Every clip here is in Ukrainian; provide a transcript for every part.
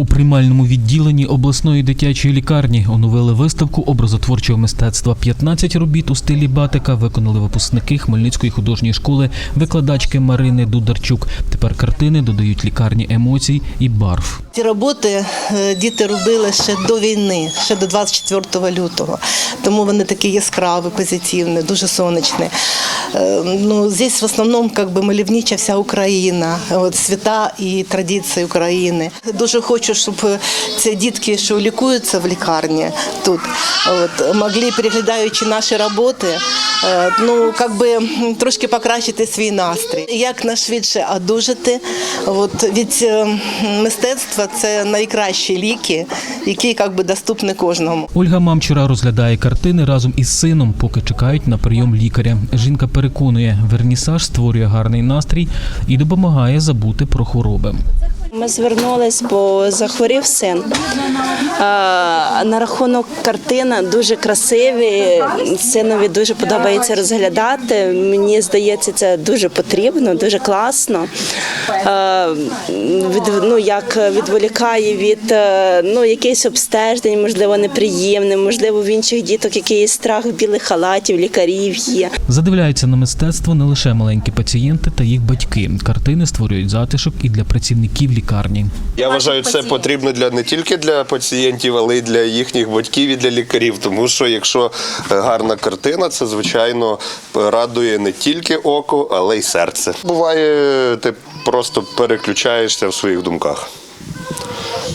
У приймальному відділенні обласної дитячої лікарні оновили виставку образотворчого мистецтва. 15 робіт у стилі батика виконали випускники Хмельницької художньої школи, викладачки Марини Дударчук. Тепер картини додають лікарні емоцій і барв. Ці роботи е, діти робили ще до війни, ще до 24 лютого. Тому вони такі яскраві, позитивні, дуже сонячні. Е, Ну, здесь в основному как бы, мальовнича вся Україна, от, свята і традиції України. Дуже хочу, щоб е, ці дітки, що лікуються в лікарні тут, от, могли, переглядаючи наші роботи, е, ну, как би, трошки покращити свій настрій. Як нашвидше одужати от, від е, мистецтва це найкращі ліки, які как би, доступні кожному. Ольга Мамчура розглядає картини разом із сином, поки чекають на прийом лікаря. Жінка переконує, вернісаж створює гарний настрій і допомагає забути про хвороби. Ми звернулись, бо захворів син. На рахунок картина дуже красиві. Синові дуже подобається розглядати. Мені здається, це дуже потрібно, дуже класно. Ну, як відволікає від е, ну, якихось обстежень, можливо, неприємне, можливо, в інших діток якийсь страх білих халатів, лікарів є. Задивляються на мистецтво не лише маленькі пацієнти та їх батьки. Картини створюють затишок і для працівників лікарні. Я вважаю, це потрібно для не тільки для пацієнтів, але й для їхніх батьків і для лікарів. Тому що якщо е, гарна картина, це звичайно радує не тільки око, але й серце. Буває, ти просто переключаєшся в своїх думках.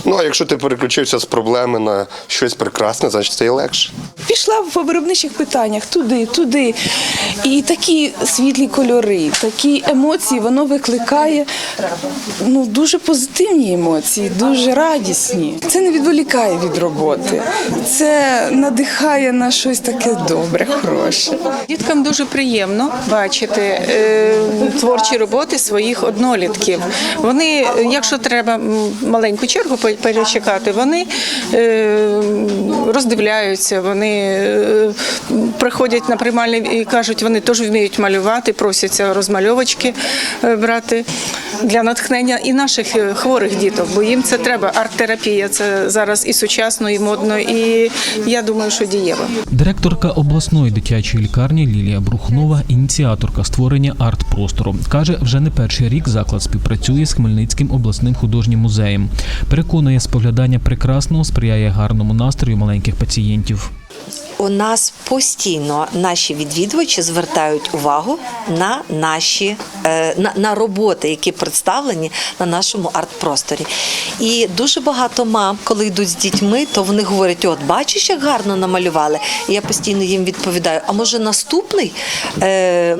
Ну а якщо ти переключився з проблеми на щось прекрасне, значить це і легше. Пішла по виробничих питаннях туди, туди. І такі світлі кольори, такі емоції воно викликає ну, дуже позитивні емоції, дуже радісні. Це не відволікає від роботи, це надихає на щось таке добре, хороше. Діткам дуже приємно бачити е, творчі роботи своїх однолітків. Вони, якщо треба маленьку чергу перечекати, вони е, роздивляються, вони е, приходять на приймальний і кажуть, вони теж вміють малювати, просяться розмальовочки е, брати для натхнення і наших хворих діток, бо їм це треба. Арт-терапія це зараз і сучасно, і модно, і я думаю, що дієво. Директорка обласної дитячої лікарні Лілія Брухнова, ініціаторка створення арт-простору, каже, вже не перший рік заклад співпрацює з Хмельницьким обласним художнім музеєм. Переконує, споглядання прекрасного сприяє гарному настрою маленьких пацієнтів. У нас постійно наші відвідувачі звертають увагу на наші е, на, на роботи, які представлені на нашому арт-просторі. І дуже багато мам, коли йдуть з дітьми, то вони говорять: от бачиш, як гарно намалювали. І я постійно їм відповідаю: а може наступний, е,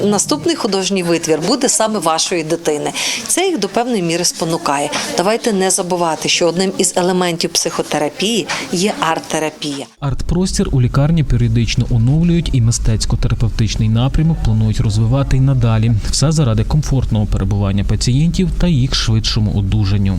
наступний художній витвір буде саме вашої дитини. Це їх до певної міри спонукає. Давайте не забувати, що одним із елементів психотерапії є арт-терапія. Арт-простір у лікарні періодично оновлюють і мистецько-терапевтичний напрямок планують розвивати й надалі. Все заради комфортного перебування пацієнтів та їх швидшому одужанню.